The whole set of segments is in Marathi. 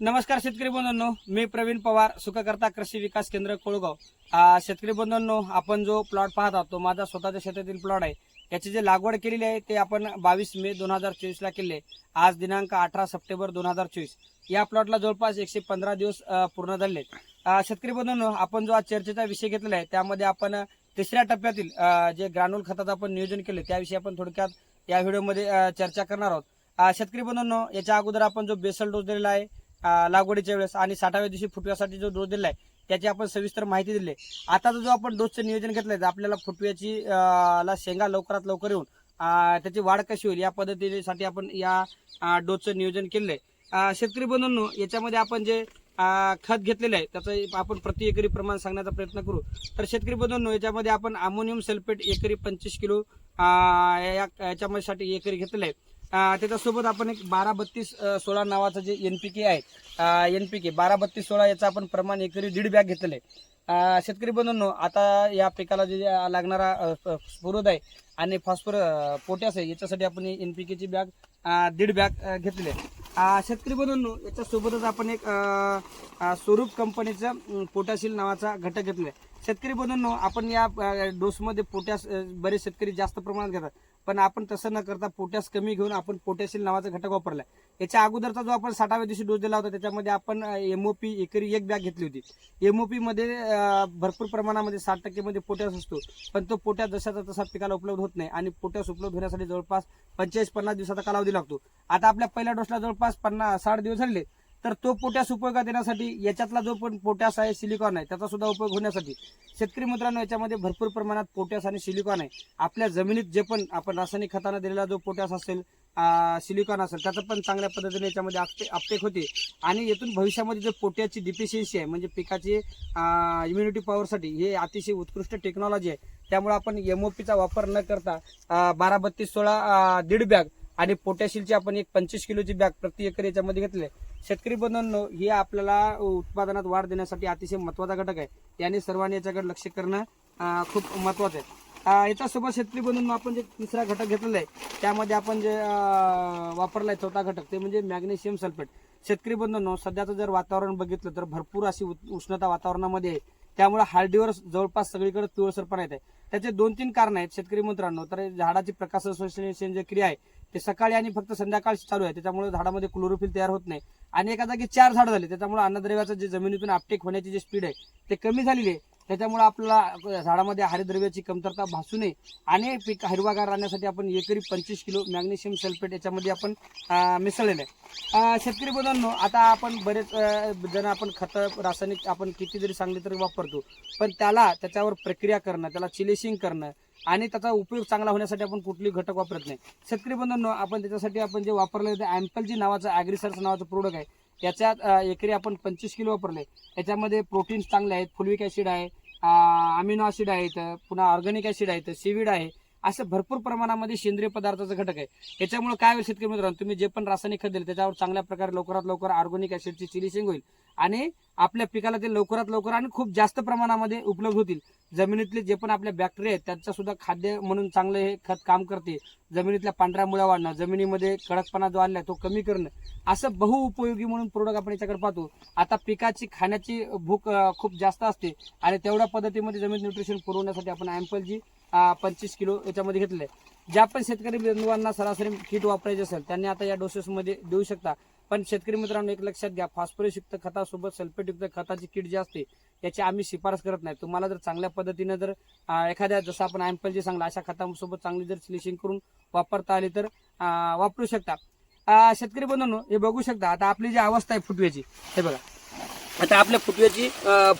नमस्कार शेतकरी बंधूंनो मी प्रवीण पवार सुखकर्ता कृषी विकास केंद्र कोळगाव. शेतकरी बंधूंनो आपण जो प्लॉट पाहत आहोत तो माझा स्वतःच्या शेतातील प्लॉट आहे. याची जे लागवड केलेली आहे ते आपण बावीस मे दोन हजार चोवीसला केले आज दिनांक अठरा सप्टेंबर दोन हजार चोवीस. या प्लॉटला जवळपास एकशे पंधरा दिवस पूर्ण झाले. शेतकरी बंधूंनो आपण जो आज चर्चेचा विषय घेतलेला आहे त्यामध्ये आपण तिसऱ्या टप्प्यातील जे ग्रानुल खताचं आपण नियोजन केले त्याविषयी आपण थोडक्यात या व्हिडिओमध्ये चर्चा करणार आहोत. शेतकरी बंधूंनो याच्या अगोदर आपण जो बेसल डोस दिलेला आहे लागवडीच्या वेळेस आणि साठाव्या दिवशी फुटव्यासाठी जो डोस दिलाय त्याची आपण सविस्तर माहिती दिली. आता जो आपण डोसचं नियोजन घेतलंय तर आपल्याला फुटव्याची ला शेंगा लवकरात लवकर येऊन त्याची वाढ कशी होईल या पद्धतीसाठी आपण या डोसचं नियोजन केलेलं आहे शेतकरी बंधूंनो याच्यामध्ये आपण जे खत घेतलेलं आहे त्याचं आपण प्रति एकरी प्रमाण सांगण्याचा प्रयत्न करू. तर शेतकरी बंधूंनो याच्यामध्ये आपण अमोनियम सल्फेट एकरी पंचवीस किलो या- याच्यामध्ये साठी एकरी घेतलेलं आहे. त्याच्यासोबत आपण एक बारा बत्तीस सोळा नावाचं जे एन पी के आहे एन पी के बारा बत्तीस सोळा याचं आपण प्रमाण एकरी दीड बॅग घेतलेलं आहे. शेतकरी बंधूंनो आता या पिकाला जे लागणारा स्फुरद आहे आणि फॉस्फर पोटॅस आहे याच्यासाठी आपण एन पी केची बॅग दीड बॅग घेतले घेतलेली आहे. शेतकरी बंधूंनो याच्यासोबतच आपण एक स्वरूप कंपनीचं अम, पोटॅशिल नावाचा घटक घेतले शेतकरी बंधूंनो आपण या डोसमध्ये पोटॅश बरेच शेतकरी जास्त प्रमाणात घेतात. पण आपण तसं न करता पोटॅश कमी घेऊन आपण पोटॅशियल नावाचा घटक वापरला याच्या अगोदरचा जो आपण साठाव्या दिवशी डोस दिला होता त्याच्यामध्ये आपण एमओपी एकरी एक बॅग घेतली होती. एमओपी मध्ये भरपूर प्रमाणामध्ये साठ टक्केमध्ये पोटॅश असतो. पण तो पोटॅश जशाचा तसा पिकाला उपलब्ध होत नाही आणि पोटॅश उपलब्ध होण्यासाठी जवळपास पंचेचाळीस पन्नास दिवसाचा कालावधी लागतो. आता आपल्या पहिल्या डोसला जवळपास पन्नास साठ दिवस झाले तर तो पोटॅस उपयोगात येण्यासाठी याच्यातला जो पण पोटॅस आहे सिलिकॉन आहे त्याचा सुद्धा उपयोग होण्यासाठी शेतकरी मित्रांनो याच्यामध्ये भरपूर प्रमाणात पोटॅस आणि सिलिकॉन आहे. आपल्या जमिनीत जे पण आपण रासायनिक खताने दिलेला जो पोटॅस असेल सिलिकॉन असेल त्याचं पण चांगल्या पद्धतीने याच्यामध्ये आपटे आपटेक होते. आणि येथून भविष्यामध्ये जो पोटॅची डिफिशियन्सी आहे म्हणजे पिकाची इम्युनिटी पॉवरसाठी हे अतिशय उत्कृष्ट टेक्नॉलॉजी आहे. त्यामुळे आपण एमओपीचा वापर न करता बारा बत्तीस सोळा दीड बॅग आणि पोटॅशियलची आपण एक पंचवीस किलोची बॅग प्रति एकर याच्यामध्ये घेतली शेतकरी बंधनो हे आपल्याला उत्पादनात वाढ देण्यासाठी अतिशय महत्त्वाचा घटक आहे. याने सर्वांनी याच्याकडे लक्ष करणं खूप महत्वाचं आहे. याच्यासोबत शेतकरी बंधूंनो आपण जे तिसरा घटक घेतलेला आहे त्यामध्ये आपण जे वापरला आहे चौथा घटक ते म्हणजे मॅग्नेशियम सल्फेट. शेतकरी बंधूंनो सध्याचं जर वातावरण बघितलं तर भरपूर अशी उष्णता वातावरणामध्ये आहे. त्यामुळे हळदीवर जवळपास सगळीकडे पिवळसरपणा येत आहे. त्याचे दोन तीन कारण आहेत शेतकरी मित्रांनो. तर झाडाची प्रकाश संश्लेषण जे क्रिया आहे ते सकाळी आणि फक्त संध्याकाळी चालू आहे. त्याच्यामुळे झाडामध्ये क्लोरोफिल तयार होत नाही. आणि एका जागी चार झाड झाले. त्याच्यामुळे अन्नद्रव्याचं जे जमिनीतून आपटेक होण्याची जी स्पीड आहे ते कमी झालेली आहे. त्याच्यामुळे आपल्याला झाडामध्ये हरिद्रव्याची कमतरता भासू नये. आणि पीक हिरवागार राहण्यासाठी आपण एकरी पंचवीस किलो मॅग्नेशियम सल्फेट याच्यामध्ये आपण मिसळलेलं आहे. शेतकरी बंधूंनो आता आपण बरेच जण आपण खतं रासायनिक आपण किती जरी सांगले तरी वापरतो पण त्याला त्याच्यावर प्रक्रिया करणं त्याला चिलेशिंग करणं आणि त्याचा उपयोग चांगला होण्यासाठी आपण कुठली घटक वापरत नाही. शेतकरी बंधूंनो आपण त्याच्यासाठी आपण जे वापरलं ते अँपलजी नावाचं ॲग्रिसर्स नावाचं प्रोडक्ट आहे. याच्यात एकरी आपण पंचवीस किलो वापरले याच्यामध्ये प्रोटीन्स चांगले आहेत. फुलविक ॲसिड आहे अमिनो ॲसिड आहेत पुन्हा ऑर्गॅनिक ॲसिड आहेत सीविड आहे. असं भरपूर प्रमाणामध्ये सेंद्रिय पदार्थाचं घटक आहे. याच्यामुळे काय होईल शेतकरी मित्रांनो तुम्ही जे पण रासायनिक खत दिले त्याच्यावर चांगल्या प्रकारे लवकरात लवकर ऑर्गॅनिक ॲसिडची चिलिशिंग होईल. आणि आपल्या पिकाला ते लवकरात लवकर आणि खूप जास्त प्रमाणामध्ये उपलब्ध होतील. जमिनीतले जे पण आपल्या बॅक्टेरिया आहेत त्यांचं सुद्धा खाद्य म्हणून चांगलं हे खत काम करते. जमिनीतल्या पांढऱ्या मुळ्या वाढणं जमिनीमध्ये कडकपणा जो आणला तो कमी करणं असं बहुउपयोगी म्हणून प्रोडक्ट आपण याच्याकडे पाहतो. आता पिकाची खाण्याची भूक खूप जास्त असते आणि तेवढ्या पद्धतीमध्ये जमीन न्यूट्रिशन पुरवण्यासाठी आपण अँपलजी पंचवीस किलो याच्यामध्ये घेतलं आहे ज्या पण शेतकरी बंधुवांना सरासरी किट वापरायचे असेल त्यांनी आता या डोसेसमध्ये देऊ शकता. पण शेतकरी मित्रांनो एक लक्षात घ्या फॉस्फरसयुक्त खतासोबत सल्फेट युक्त खताची किट जी असते याची आम्ही शिफारस करत नाही. तुम्हाला जर चांगल्या पद्धतीनं जर एखाद्या जसं आपण अँपल जे सांगला अशा खतासोबत चांगली जर स्लिशिंग करून वापरता आली तर वापरू शकता. शेतकरी बंधूंनो हे बघू शकता आता आपली जी अवस्था आहे फुटव्याची हे बघा. आता आपल्या फुटव्याची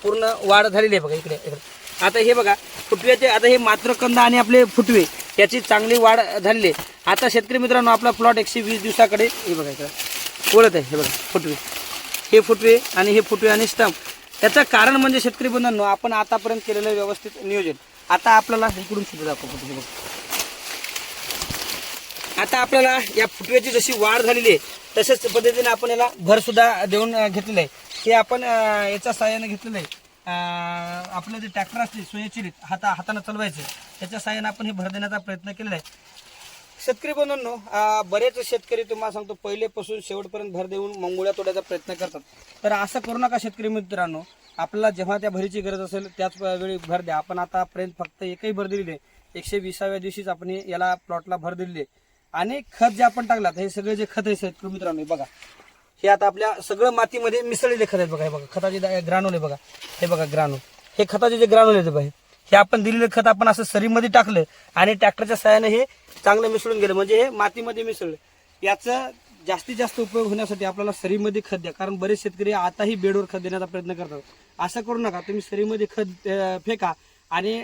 पूर्ण वाढ झालेली आहे बघा इकडे इकडे. आता हे बघा फुटव्याचे आता हे मात्रकंद आणि आपले फुटवे याची चांगली वाढ झालेली आहे. आता शेतकरी मित्रांनो आपला प्लॉट एकशे वीस दिवसाकडे हे बघा इकडे. ओळख आहे हे बघा फुटवे. हे फुटवे आणि हे फुटवे आणि स्टंप याचं कारण म्हणजे शेतकरी बंधूंनो आपण आतापर्यंत केलेलं व्यवस्थित नियोजन. आता आपल्याला इकडून सुद्धा दाखवतो हे बघ. आता आपल्याला या फुटव्याची जशी वाढ झालेली आहे तशाच पद्धतीने आपण याला भरसुद्धा देऊन घेतलेलं आहे. हे आपण याच्या सहाय्याने घेतलेलं आहे. आपलं जे ट्रॅक्टर असते स्वयंचलित हाता हाताने चालवायचं त्याच्या सहाय्याने आपण हे भर देण्याचा प्रयत्न केलेला आहे. शेतकरी बंधूंनो बरेच शेतकरी तुम्हाला सांगतो पहिलेपासून शेवटपर्यंत भर देऊन मंगुळ्या तोडायचा तोड्याचा प्रयत्न करतात. तर असं करू नका शेतकरी मित्रांनो आपल्याला जेव्हा त्या भरीची गरज असेल त्याच वेळी भर द्या. आपण आतापर्यंत फक्त एकही भर दिलेली आहे एकशे विसाव्या दिवशीच आपण याला प्लॉटला भर दिलेली आहे. आणि खत जे आपण टाकलात हे सगळे जे खत आहे शेतकरी मित्रांनो बघा. हे आता आपल्या सगळं मातीमध्ये मिसळलेले खत आहेत बघा हे बघा. खताचे ग्रानुल आहे बघा. हे बघा ग्रानुल हे खताचे जे ग्रानुल आहेत बघा हे. आपण दिलेलं खत आपण असं सरीमध्ये टाकलं आणि ट्रॅक्टरच्या सहाय्याने हे चांगलं मिसळून गेलं. म्हणजे हे मातीमध्ये मिसळलं. याचं जास्तीत जास्त उपयोग होण्यासाठी आपल्याला सरीमध्ये खत द्या. कारण बरेच शेतकरी आताही बेडवर खत देण्याचा प्रयत्न करतात. असं करू नका. तुम्ही सरीमध्ये खत फेका आणि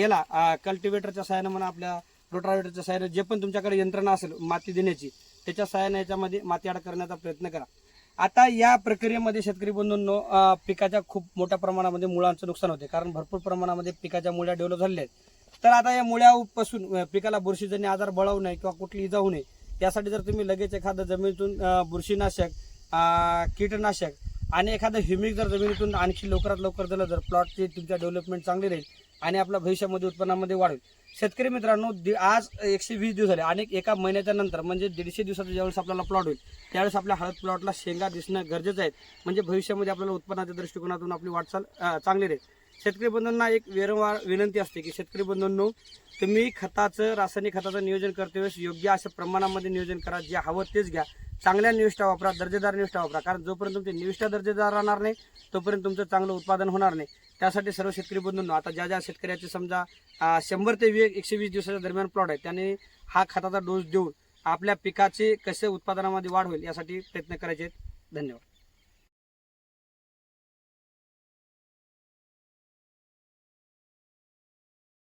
याला कल्टिवेटरच्या सहाय्याने म्हणा आपल्या रोटावेटरच्या सहाय्याने जे पण तुमच्याकडे यंत्रणा असेल माती देण्याची त्याच्या सहाय्याने याच्यामध्ये माती आड करण्याचा प्रयत्न करा. आता या प्रक्रियेमध्ये शेतकरी बंधूंनो पिकाच्या खूप मोठ्या प्रमाणामध्ये मुळांचं नुकसान होते. कारण भरपूर प्रमाणामध्ये पिकाच्या मुळ्या डेव्हलप झालेल्या आहेत. तर आता या मुळ्यापासून पिकाला बुरशीजन्य आजार बळावू नये किंवा कुठली इजा होऊ नये यासाठी जर तुम्ही लगेच एखादं जमिनीतून बुरशीनाशक कीटनाशक आणि एखादं ह्युमिक जर जमिनीतून आणखी लवकरात लवकर दिलं जर प्लॉटची तुमच्या डेव्हलपमेंट चांगली राहील आणि आपल्या भविष्यामध्ये उत्पन्नामध्ये वाढेल शेतकरी मित्रांनो आज एकशे वीस दिवस झाले आणि एका महिन्याच्या नंतर म्हणजे दीडशे दिवसाचा ज्यावेळेस आपल्याला प्लॉट होईल त्यावेळेस आपल्या हळद प्लॉटला शेंगा दिसणं गरजेचं आहे. म्हणजे भविष्यामध्ये आपल्याला उत्पन्नाच्या दृष्टिकोनातून आपली वाटचाल चांगली राहील. शेतकरी बंधूंना एक वेरंवार विनंती असते की शेतकरी बंधूंनो तुम्ही खताचं रासायनिक खताचं नियोजन करते वेळेस योग्य अशा प्रमाणामध्ये नियोजन करा. जे हवं तेच घ्या. चांगल्या निविष्ठा वापरा दर्जेदार निविष्ठा वापरा. कारण जोपर्यंत तुमची निविष्ठा दर्जेदार राहणार नाही तोपर्यंत तुमचं चांगलं उत्पादन होणार नाही. त्यासाठी सर्व शेतकरी बंधूंनो आता ज्या ज्या शेतकऱ्याचे समजा शंभर ते वी एकशे वीस दिवसाच्या दरम्यान प्लॉट आहे त्याने हा खताचा डोस देऊन आपल्या पिकाचे कसे उत्पादनामध्ये वाढ होईल यासाठी प्रयत्न करायचे आहेत. धन्यवाद.